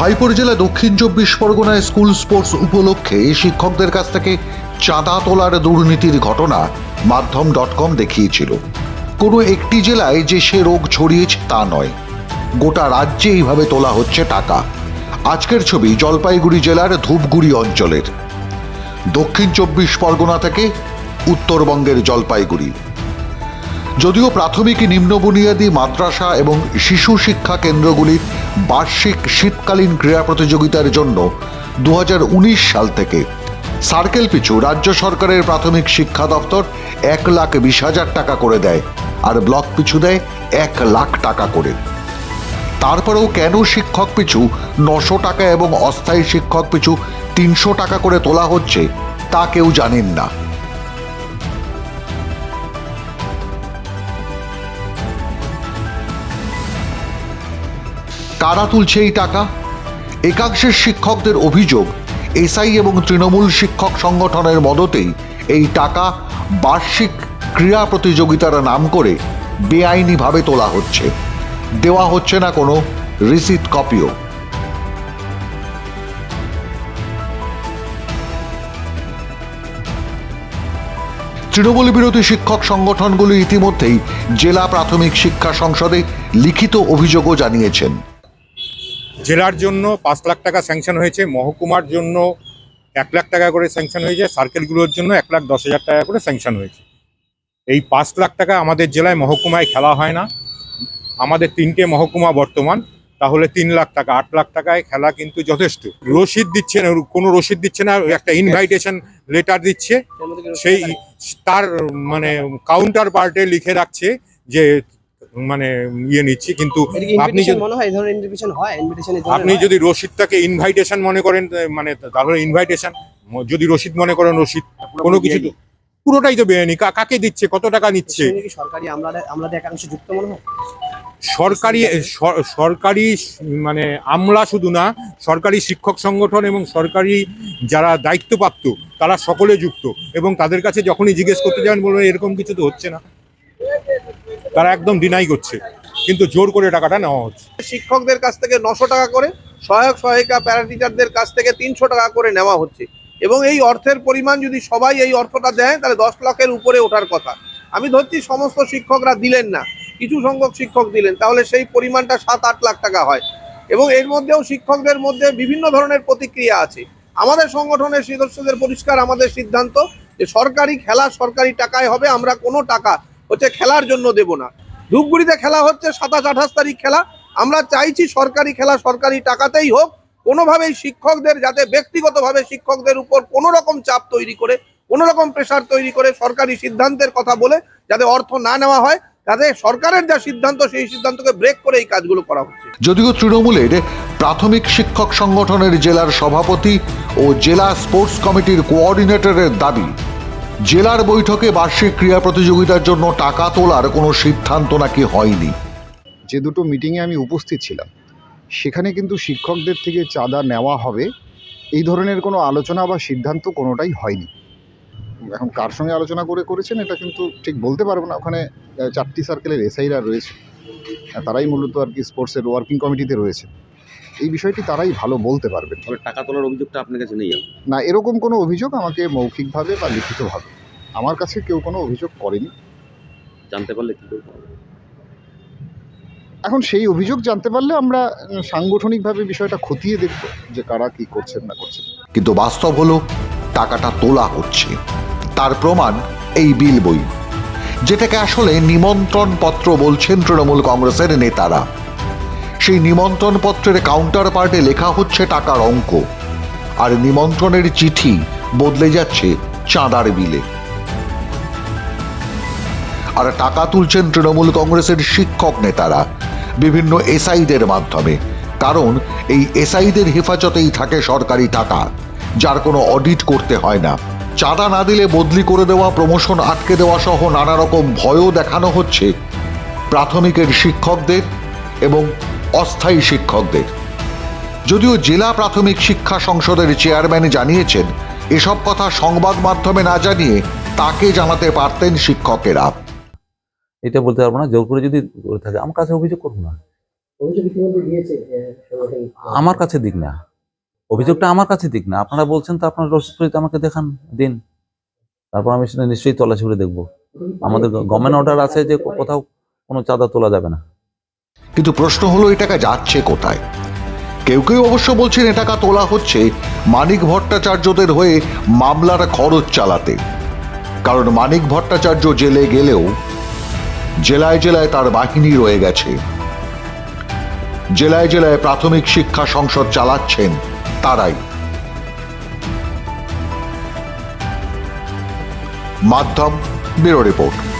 ভাইপুর জেলা দক্ষিণ চব্বিশ পরগনায় স্কুল স্পোর্টস উপলক্ষে শিক্ষকদের কাছ থেকে চাঁদা তোলার দুর্নীতির ঘটনা মাধ্যম ডট কম দেখিয়েছিল। কোনো একটি জেলায় যে সে রোগ ছড়িয়েছে তা নয়। গোটা রাজ্যে এইভাবে তোলা হচ্ছে টাকা। আজকের ছবি জলপাইগুড়ি জেলার ধূপগুড়ি অঞ্চলের। দক্ষিণ চব্বিশ পরগনা থেকে উত্তরবঙ্গের জলপাইগুড়ি। যদিও প্রাথমিক নিম্ন বুনিয়াদী মাদ্রাসা এবং শিশু শিক্ষা কেন্দ্রগুলির বার্ষিক শীতকালীন ক্রীড়া প্রতিযোগিতার জন্য দুহাজার উনিশ সাল থেকে সার্কেল পিছু রাজ্য সরকারের প্রাথমিক শিক্ষা দপ্তর এক লাখ বিশ হাজার টাকা করে দেয় আর ব্লক পিছু দেয় এক লাখ টাকা করে। তারপরেও কেন শিক্ষক পিছু নশো টাকা এবং অস্থায়ী শিক্ষক পিছু তিনশো টাকা করে তোলা হচ্ছে তা কেউ জানেন না। কারা তুলছে এই টাকা? একাংশের শিক্ষকদের অভিযোগ, এসআই এবং তৃণমূল শিক্ষক সংগঠনের মদতেই এই টাকা বার্ষিক ক্রীড়া প্রতিযোগিতার নাম করে বেআইনিভাবে তোলা হচ্ছে। দেওয়া হচ্ছে না কোনো রিসিট কপিও। তৃণমূল বিরোধী শিক্ষক সংগঠনগুলি ইতিমধ্যেই জেলা প্রাথমিক শিক্ষা সংসদে লিখিত অভিযোগও জানিয়েছেন। জেলার জন্য পাঁচ লাখ টাকা স্যাংশন হয়েছে, মহকুমার জন্য এক লাখ টাকা করে স্যাংশন হয়েছে সার্কেলগুলোর জন্য এক লাখ দশ হাজার টাকা করে স্যাংশন হয়েছে। এই পাঁচ লাখ টাকা আমাদের জেলায় মহকুমায় খেলা হয় না। আমাদের তিনটে মহকুমা বর্তমান, তাহলে তিন লাখ টাকা, আট লাখ টাকায় খেলা কিন্তু যথেষ্ট। রসিদ দিচ্ছে না, কোনো রসিদ দিচ্ছে না, একটা ইনভাইটেশন লেটার দিচ্ছে, সেই, তার মানে কাউন্টার পার্টে লিখে রাখছে যে মানে ইয়ে নিচ্ছি কিন্তু আপনি যদি মনে হয়? এই ধরনের ইনভিটেশন হয়? ইনভিটেশন আপনি যদি রসিদটাকে ইনভাইটেশন মনে করেন মানে তাহলে ইনভাইটেশন যদি রসিদ মনে করেন রসিদ কোনো কিছু পুরোটাই তো বেআইনি। কাকে দিচ্ছে? কত টাকা নিচ্ছে? সরকারি আমলাদের একাংশ যুক্ত মনে হয়? সরকারি সরকারি মানে আমলা শুধু না সরকারি শিক্ষক সংগঠন এবং সরকারি যারা দায়িত্বপ্রাপ্ত তারা সকলে যুক্ত। এবং তাদের কাছে যখনই জিজ্ঞেস করতে যাবেন বলবেন এরকম কিছু তো হচ্ছে না। তারা একদম ডিনাই করছে। কিন্তু জোর করে টাকাটা নেওয়া হচ্ছে। শিক্ষকদের কাছ থেকে নশো টাকা করে, সহায়ক সহায়িকা প্যারাটিচারদের কাছ থেকে তিনশো টাকা করে নেওয়া হচ্ছে। এবং এই অর্থের পরিমাণ যদি সবাই এই অর্থটা দেয়, তাহলে দশ লাখের উপরে ওঠার কথা। আমি ধরছি সমস্ত শিক্ষকরা দিলেন না, কিছু সংখ্যক শিক্ষক দিলেন, তাহলে সেই পরিমাণটা সাত আট লাখ টাকা হয়। এবং এর মধ্যেও শিক্ষকদের মধ্যে বিভিন্ন ধরনের প্রতিক্রিয়া আছে। আমাদের সংগঠনের সদস্যদের পরিষ্কার আমাদের সিদ্ধান্ত যে সরকারি খেলা সরকারি টাকায় হবে, আমরা কোনো টাকা হচ্ছে খেলার জন্য দেব না। ধূপগুড়িতে খেলা হচ্ছে, সাতাশ আঠাশ তারিখ খেলা। আমরা চাইছি সরকারি খেলা, সরকারি টাকাতেই হোক, কোনোভাবেই শিক্ষকদের যাতে ব্যক্তিগতভাবে শিক্ষকদের উপর কোনো রকম চাপ তৈরি করে, কোনো রকম প্রেশার তৈরি করে সরকারি সিদ্ধান্তের কথা বলে যাতে অর্থ না নেওয়া হয় যাতে সরকারের যা সিদ্ধান্ত, সেই সিদ্ধান্তকে ব্রেক করে এই কাজগুলো করা হচ্ছে। যদিও তৃণমূলের প্রাথমিক শিক্ষক সংগঠনের জেলার সভাপতি ও জেলা স্পোর্টস কমিটির কোঅর্ডিনেটরের দাবি জেলার বৈঠকে বার্ষিক ক্রীড়া প্রতিযোগিতার জন্য টাকা তোলার কোনো সিদ্ধান্ত নাকি হয়নি? যে দুটো মিটিংয়ে আমি উপস্থিত ছিলাম, সেখানে কিন্তু শিক্ষকদের থেকে চাঁদা নেওয়া হবে, এই ধরনের কোনো আলোচনা বা সিদ্ধান্ত কোনোটাই হয়নি। এখন কার সঙ্গে আলোচনা করে করেছেন এটা কিন্তু ঠিক বলতে পারব না, ওখানে চারটি সার্কেলের এসআইরা রয়েছে। তারাই মূলত আর কি স্পোর্টসের ওয়ার্কিং কমিটিতে রয়েছে এই বিষয়টি তারাই ভালো বলতে পারবেন। তবে টাকা তোলার অভিযোগটা আপনার কাছে নেই না এরকম কোনো অভিযোগ আমাকে মৌখিকভাবে বা লিখিতভাবে আমার কাছে কেউ কোনো অভিযোগ করেনি। জানতে পারলে কি করব এখন সেই অভিযোগ জানতে পারলে আমরা সাংগঠনিকভাবে বিষয়টা খতিয়ে দেখব যে কারা কি করছেন না করছেন। কিন্তু বাস্তব হলো টাকাটা তোলা হচ্ছে। তার প্রমাণ এই বিল বই যেটাকে আসলে নিমন্ত্রণ পত্র বলছেন তৃণমূল কংগ্রেসের নেতারা। সেই নিমন্ত্রণ পত্রের কাউন্টার পার্টে লেখা হচ্ছে টাকার অঙ্ক। আর নিমন্ত্রণের চিঠি বদলে যাচ্ছে চাঁদার বিলে। আর টাকা তুলছেন তৃণমূল কংগ্রেসের শিক্ষক নেতারা, বিভিন্ন এসআইদের মাধ্যমে। কারণ এই এসআইদের হেফাজতেই থাকে সরকারি টাকা, যার কোনো অডিট করতে হয় না। চাঁদা না দিলে বদলি করে দেওয়া প্রমোশন আটকে দেওয়া সহ নানা রকম ভয়ও দেখানো হচ্ছে প্রাথমিকের শিক্ষকদের এবং অস্থায়ী শিক্ষকদের। যদিও জেলা প্রাথমিক শিক্ষা সংসদের চেয়ারম্যান জানিয়েছেন এসব কথা সংবাদ মাধ্যমে না জানিয়ে তাকে জানাতে পারতেন শিক্ষকেরা। এটা বলতে পারব না জোর করে যদি থাকে আমার কাছে অভিযোগ করব না। আমার কাছে দিক না। অভিযোগটা আমার কাছে দিক না। আপনারা বলছেন তো আপনার রসিদ আমাকে দেখান দিন। তারপর আমি সেটা নিশ্চয়ই তল্লাশি করে দেখব। আমাদের গভর্নমেন্ট অর্ডার আছে যে কোথাও কোনো চাঁদা তোলা যাবে না। কিন্তু প্রশ্ন হলো এই টাকা যাচ্ছে কোথায়? কেউ কেউ অবশ্য বলছেন, এ টাকা তোলা হচ্ছে মানিক ভট্টাচার্যদের হয়ে মামলার খরচ চালাতে। কারণ মানিক ভট্টাচার্য জেলে গেলেও জেলায় জেলায় তার বাহিনী রয়ে গেছে। জেলায় জেলায় প্রাথমিক শিক্ষা সংসদ চালাচ্ছেন তারাই। মাধ্যম ব্যুরো রিপোর্ট।